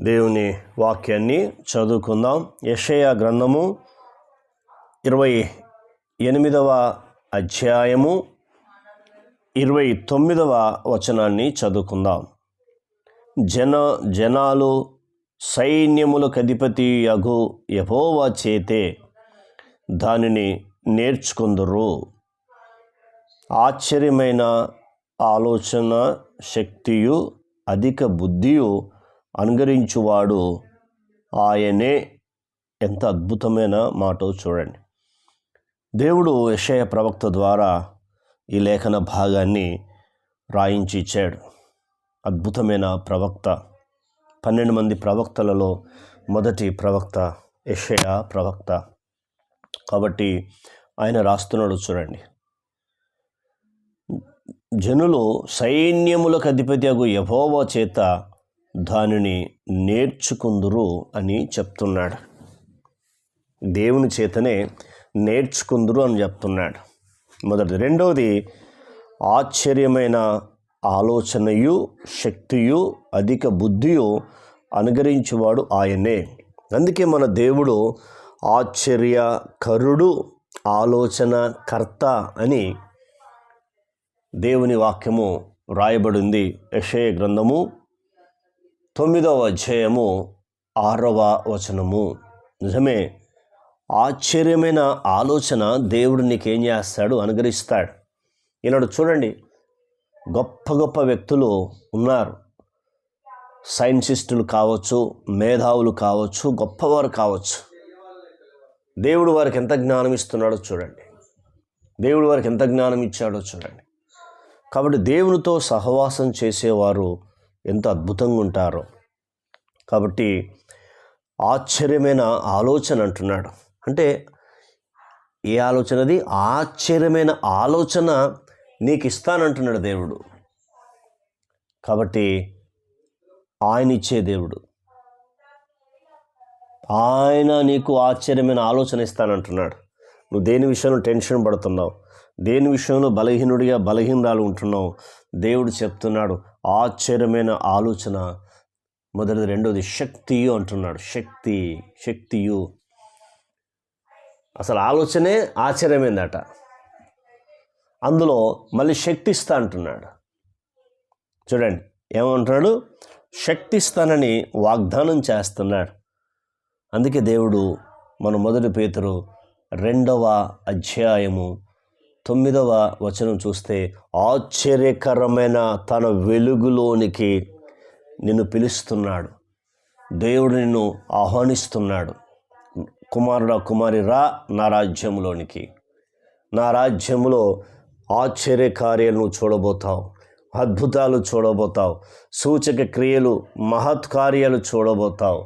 దేవుని వాక్యాన్ని చదువుకుందాం. యషయ గ్రంథము ఇరవై ఎనిమిదవ అధ్యాయము ఇరవై తొమ్మిదవ వచనాన్ని చదువుకుందాం. జన జనాలు సైన్యములకు అధిపతి యగు యహోవా చేతే దానిని నేర్చుకుందరు. ఆశ్చర్యమైన ఆలోచన శక్తియు అధిక బుద్ధియు అనుగరించువాడు ఆయనే ఎంత అద్భుతమైన మాటో చూడండి. దేవుడు యషయ ప్రవక్త ద్వారా ఈ లేఖన భాగాన్ని రాయించి ఇచ్చాడు. అద్భుతమైన ప్రవక్త. పన్నెండు మంది ప్రవక్తలలో మొదటి ప్రవక్త యషయ ప్రవక్త. కాబట్టి ఆయన రాస్తున్నాడు చూడండి. జనులు సైన్యములకు అధిపతియగు యహోవా చేత దానిని నేర్చుకుందురు అని చెప్తున్నాడు. దేవుని చేతనే నేర్చుకుందురు అని చెప్తున్నాడు. మొదటిది. రెండవది ఆశ్చర్యమైన ఆలోచనయు శక్తియు అధిక బుద్ధియు అనుగరించువాడు ఆయనే. అందుకే మన దేవుడు ఆశ్చర్య కరుడు ఆలోచన కర్త అని దేవుని వాక్యము రాయబడింది. యషయ గ్రంథము తొమ్మిదవ అధ్యాయము ఆరవ వచనము. నిజమే ఆశ్చర్యమైన ఆలోచన దేవుడు నీకేం చేస్తాడు? అనుగ్రహిస్తాడు. ఈనాడు చూడండి గొప్ప గొప్ప వ్యక్తులు ఉన్నారు. సైన్సిస్టులు కావచ్చు మేధావులు కావచ్చు గొప్పవారు కావచ్చు. దేవుడు వారికి ఎంత జ్ఞానం ఇస్తున్నాడో చూడండి. దేవుడు వారికి ఎంత జ్ఞానం ఇచ్చాడో చూడండి. కాబట్టి దేవునితో సహవాసం చేసేవారు ఎంత అద్భుతంగా ఉంటారో. కాబట్టి ఆశ్చర్యమైన ఆలోచన అంటున్నాడు. అంటే ఏ ఆలోచనది ఆశ్చర్యమైన ఆలోచన నీకు ఇస్తానంటున్నాడు దేవుడు. కాబట్టి ఆయన ఇచ్చే దేవుడు. ఆయన నీకు ఆశ్చర్యమైన ఆలోచన ఇస్తానంటున్నాడు. నువ్వు దేని విషయంలో టెన్షన్ పడుతున్నావు? దేని విషయంలో బలహీనుడిగా బలహీనరాలు ఉంటున్నావు? దేవుడు చెప్తున్నాడు ఆశ్చర్యమైన ఆలోచన. మొదటిది రెండోది శక్తియు అంటున్నాడు. శక్తి శక్తియు. అసలు ఆలోచనే ఆశ్చర్యమైందట. అందులో మళ్ళీ శక్తిస్తా అంటున్నాడు. చూడండి ఏమంటున్నాడు? శక్తిస్తానని వాగ్దానం చేస్తున్నాడు. అందుకే దేవుడు మన మొదటి పేతురు రెండవ అధ్యాయము తొమ్మిదవ వచనం చూస్తే ఆశ్చర్యకరమైన తన వెలుగులోనికి నిన్ను పిలుస్తున్నాడు. దేవుడు నిన్ను ఆహ్వానిస్తున్నాడు. కుమారుడా కుమారి రా నా రాజ్యంలోనికి నా రాజ్యంలో ఆశ్చర్య చూడబోతావు. అద్భుతాలు చూడబోతావు. సూచక క్రియలు మహత్ కార్యాలు చూడబోతావు.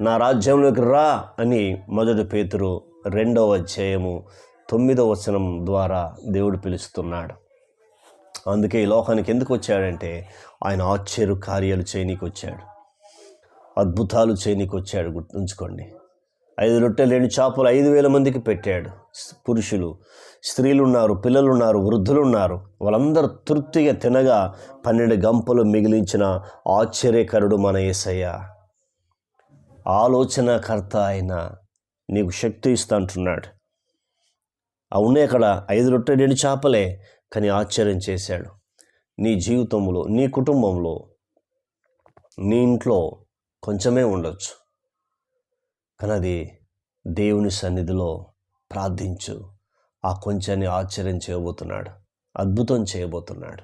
నా రాజ్యంలోకి రా అని మొదటి పేతురు రెండవ అధ్యాయము తొమ్మిదో వచనం ద్వారా దేవుడు పిలుస్తున్నాడు. అందుకే ఈ లోకానికి ఎందుకు వచ్చాడంటే ఆయన ఆశ్చర్య కార్యాలు చేయనీకి వచ్చాడు. అద్భుతాలు చేయనీకి వచ్చాడు గుర్తుంచుకోండి ఐదు రొట్టెలు రెండు చేపలు ఐదు వేల మందికి పెట్టాడు. పురుషులు స్త్రీలు ఉన్నారు పిల్లలు ఉన్నారు వృద్ధులు ఉన్నారు వాళ్ళందరూ తృప్తిగా తినగా పన్నెండు గంపలు మిగిలించిన ఆశ్చర్యకరుడు మన ఏసయ్య. ఆలోచనకర్త ఆయన నీకు శక్తి ఇస్తా అంటున్నాడు. అవునే అక్కడ ఐదు రొట్టె రెండు చేపలే కానీ ఆశ్చర్యం చేశాడు. నీ జీవితంలో నీ కుటుంబంలో నీ ఇంట్లో కొంచెమే ఉండొచ్చు. కానీ అది దేవుని సన్నిధిలో ప్రార్థించు. ఆ కొంచెన్ని ఆశ్చర్యం చేయబోతున్నాడు. అద్భుతం చేయబోతున్నాడు.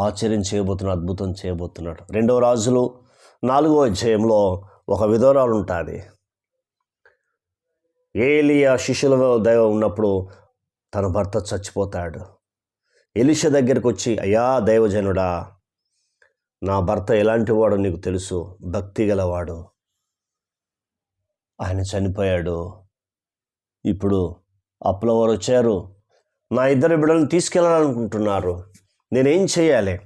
ఆశ్చర్యం చేయబోతున్నా అద్భుతం చేయబోతున్నాడు. రెండవ రాజులు నాలుగో అధ్యాయంలో ఒక విధవరాలు ఉంటుంది. ఏలియా శిష్యుల దైవ ఉన్నప్పుడు తన భర్త చచ్చిపోతాడు. ఎలిష దగ్గరికి వచ్చి అయ్యా దైవజనుడా నా భర్త ఎలాంటి వాడు నీకు తెలుసు భక్తి గలవాడు. ఆయన చనిపోయాడు. ఇప్పుడు అప్పులవారు వచ్చారు. నా ఇద్దరు బిడ్డలను తీసుకెళ్ళాలనుకుంటున్నారు. నేనేం చేయాలి?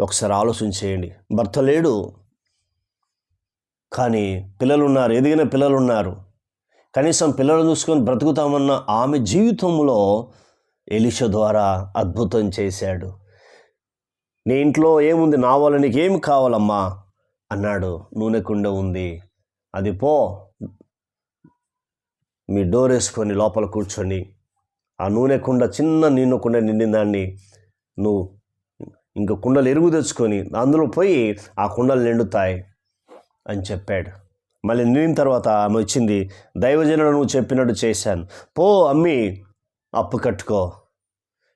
ఒకసారి ఆలోచన చేయండి. భర్త లేడు. కానీ పిల్లలు ఉన్నారు ఎదిగిన పిల్లలు ఉన్నారు కనీసం పిల్లలు చూసుకొని బ్రతుకుతామన్న ఆమె జీవితంలో ఎలిష ద్వారా అద్భుతం చేశాడు. నీ ఇంట్లో ఏముంది? నా వల్ల నీకు ఏమి కావాలమ్మా? అన్నాడు. నూనె కుండ ఉంది. అది పో. మీ డోర్ వేసుకొని లోపల కూర్చొని. ఆ నూనె కుండ చిన్న నీళ్ళు కుండ నిండిన దాన్ని నువ్వు ఇంక కుండలు ఎరుగు తెచ్చుకొని అందులో పోయి ఆ కుండలు నిండుతాయి అని చెప్పాడు. మళ్ళీ నిండిన తర్వాత ఆమె వచ్చింది దైవజనుడు నువ్వు చెప్పినట్టు చేశాను. పో అమ్మి అప్పు కట్టుకో.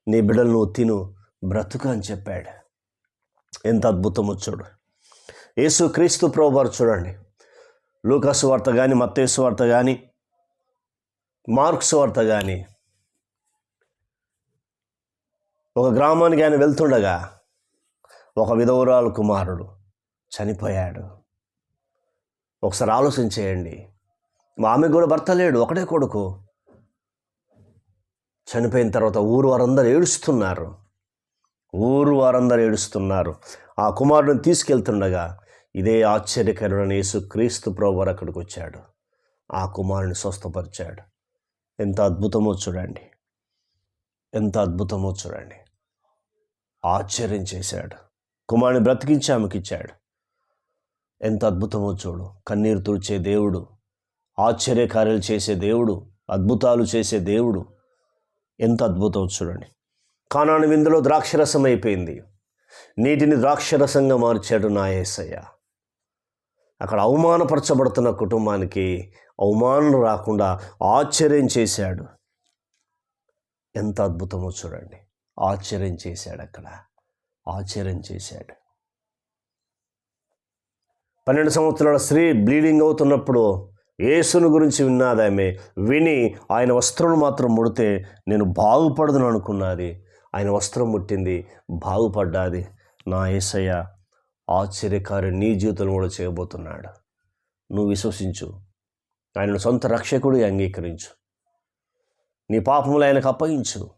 నీ బిడ్డలు నువ్వు తిను బ్రతుకు అని చెప్పాడు. ఎంత అద్భుతమో చూడు. యేసు క్రీస్తు ప్రభువారు చూడండి. లూకాసు వార్త కానీ మత్తేసు వార్త కానీ మార్క్స్ వార్త కానీ ఒక గ్రామానికి ఆయన వెళ్తుండగా ఒక విధవరాలు కుమారుడు చనిపోయాడు. ఒకసారి ఆలోచన చేయండి ఆమె కూడా భర్త లేడు ఒకటే కొడుకు. చనిపోయిన తర్వాత ఊరు వారందరూ ఏడుస్తున్నారు. ఊరు వారందరూ ఏడుస్తున్నారు. ఆ కుమారుడిని తీసుకెళ్తుండగా ఇదే ఆశ్చర్యకరుడని యేసు క్రీస్తు ప్రభు అక్కడికి వచ్చాడు. ఆ కుమారుని స్వస్థపరిచాడు. ఎంత అద్భుతమో చూడండి. ఎంత అద్భుతమో చూడండి. ఆశ్చర్యం చేశాడు. కుమారుని బ్రతికించి ఆమెకిచ్చాడు. ఎంత అద్భుతమో చూడు. కన్నీరు తుడిచే దేవుడు ఆశ్చర్యకార్యాలు చేసే దేవుడు అద్భుతాలు చేసే దేవుడు. ఎంత అద్భుతం చూడండి. కానాను విందులో ద్రాక్షరసం అయిపోయింది. నీటిని ద్రాక్షరసంగా మార్చాడు నా యేసయ్య అక్కడ అవమానపరచబడుతున్న కుటుంబానికి అవమానం రాకుండా ఆశ్చర్యం చేశాడు. ఎంత అద్భుతమో చూడండి. ఆశ్చర్యం చేశాడు అక్కడ. ఆశ్చర్యం చేశాడు. పన్నెండు సంవత్సరాల స్త్రీ బ్లీడింగ్ అవుతున్నప్పుడు యేసును గురించి విన్నాదామె. విని ఆయన వస్త్రం మాత్రం ముడితే నేను బాగుపడదును అనుకున్నది. ఆయన వస్త్రం ముట్టింది. బాగుపడ్డాది. నా ఏసయ్య ఆశ్చర్యకారి నీ జీవితంలో కూడా చేయబోతున్నాడు. నువ్వు విశ్వసించు. ఆయనను సొంత రక్షకుడు అంగీకరించు. నీ పాపములు ఆయనకు అప్పగించు.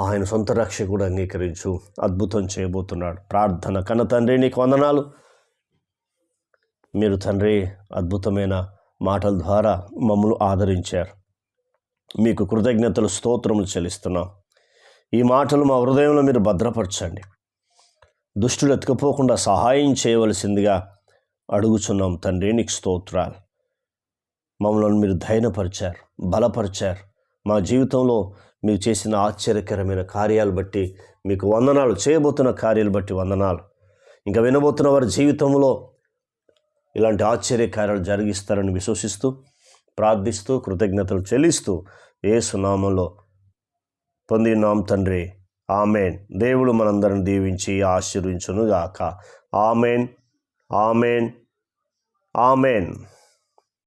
ఆయన సొంత రక్షకుడు అంగీకరించు. అద్భుతం చేయబోతున్నాడు. ప్రార్థన కన్న తండ్రి నీకు వందనాలు. మీరు తండ్రి అద్భుతమైన మాటల ద్వారా మమ్మల్ని ఆదరించారు. మీకు కృతజ్ఞతలు స్తోత్రములు చెల్లిస్తున్నాం. ఈ మాటలు మా హృదయంలో మీరు భద్రపరచండి. దుష్టులు ఎత్తుకుపోకుండా సహాయం చేయవలసిందిగా అడుగుచున్నాం తండ్రి నీకు స్తోత్రాలు. మమ్మల్ని మీరు ధైర్యపరిచారు బలపరిచారు. మా జీవితంలో మీరు చేసిన ఆశ్చర్యకరమైన కార్యాలు బట్టి మీకు వందనాలు చేయబోతున్న కార్యాలు బట్టి వందనాలు. ఇంకా వినబోతున్న వారి జీవితంలో ఇలాంటి ఆశ్చర్య కార్యాలు జరిగిస్తారని విశ్వసిస్తూ ప్రార్థిస్తూ కృతజ్ఞతలు చెల్లిస్తూ ఏ సునామంలో పొందినాం తండ్రి. ఆమెన్. దేవుడు మనందరిని దీవించి ఆశీర్వించును గాక ఆమెన్. ఆమెన్. ఆమెన్.